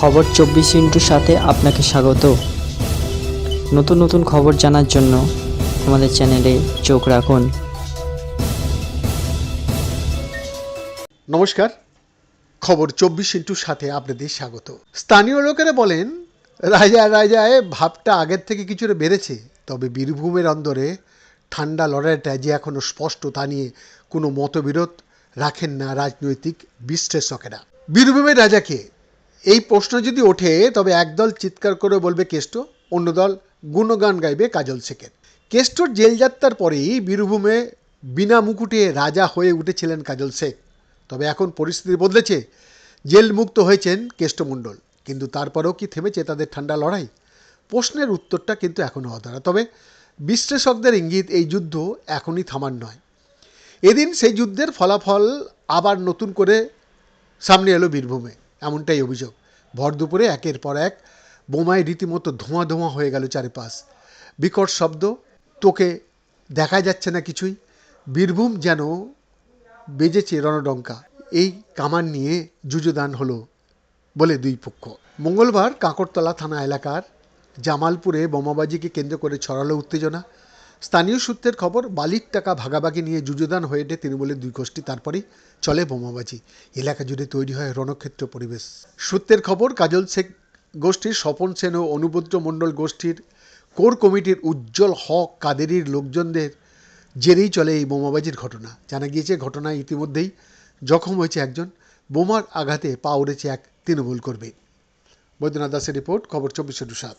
খবর চব্বিশ ইন্টুর সাথে আপনাকে স্বাগত। নতুন নতুন খবর জানার জন্য আমাদের চ্যানেলে চোখ রাখুন। নমস্কার। খবর চব্বিশ ইন্টুর সাথে আপনাদের স্বাগত। স্থানীয় লোকেরা বলেন, রাজা রাজায় ভাবটা আগের থেকে কিছুটা বেড়েছে। তবে বীরভূমের অন্দরে ঠান্ডা লড়াইটা যে এখনও স্পষ্ট তা নিয়ে কোনো মতবিরোধ রাখেন না রাজনৈতিক বিশ্লেষকেরা। বীরভূমের রাজাকে এই প্রশ্ন যদি ওঠে, তবে একদল চিৎকার করে বলবে কেষ্ট অন্য দল গুণগান গাইবে কাজল শেখের। কেষ্টর জেলযাত্রার পরেই বীরভূমে বিনা মুকুটে রাজা হয়ে উঠেছিলেন কাজল শেখ। তবে এখন পরিস্থিতি বদলেছে। জেল মুক্ত হয়েছেন কেষ্টমণ্ডল কিন্তু তারপরেও কি থেমেছে তাদের ঠান্ডা লড়াই? প্রশ্নের উত্তরটা কিন্তু এখনও অধরা। তবে বিশ্লেষকদের ইঙ্গিত, এই যুদ্ধ এখনই থামার নয়। এদিন সেই যুদ্ধের ফলাফল আবার নতুন করে সামনে এলো বীরভূমে। এমনটাই অভিযোগ। ভর দুপুরে একের পর এক বোমায় রীতিমতো ধোঁয়া ধোঁয়া হয়ে গেল চারিপাশ। বিকট শব্দ, তোকে দেখা যাচ্ছে না কিছুই। বীরভূম যেন বেজেছে রণডঙ্কা। এই কামান নিয়ে যুযুদান হলো বলে দুই পক্ষ। মঙ্গলবার কাঁকরতলা থানা এলাকার জামালপুরে বোমাবাজিকে কেন্দ্র করে ছড়ালো উত্তেজনা। স্থানীয় সূত্রের খবর, বালির টাকা ভাগাভাগি নিয়ে যুযুদান হয়ে ওঠে তৃণমূলের দুই গোষ্ঠী তারপরেই চলে বোমাবাজি। এলাকা জুড়ে তৈরি হয় রণক্ষেত্র পরিবেশ। সূত্রের খবর, কাজল শেখ গোষ্ঠীর, স্বপন সেন ও অনুব্রত মণ্ডল গোষ্ঠীর কোর কমিটির উজ্জ্বল হক কাদেরির লোকজনদের জেরেই চলে এই বোমাবাজির ঘটনা। জানা গিয়েছে, ঘটনায় ইতিমধ্যেই জখম হয়েছে একজন। বোমার আঘাতে পা উড়েছে এক তৃণমূল কর্মী। বৈদ্যনাথ দাসের রিপোর্ট, খবর চব্বিশে সাত।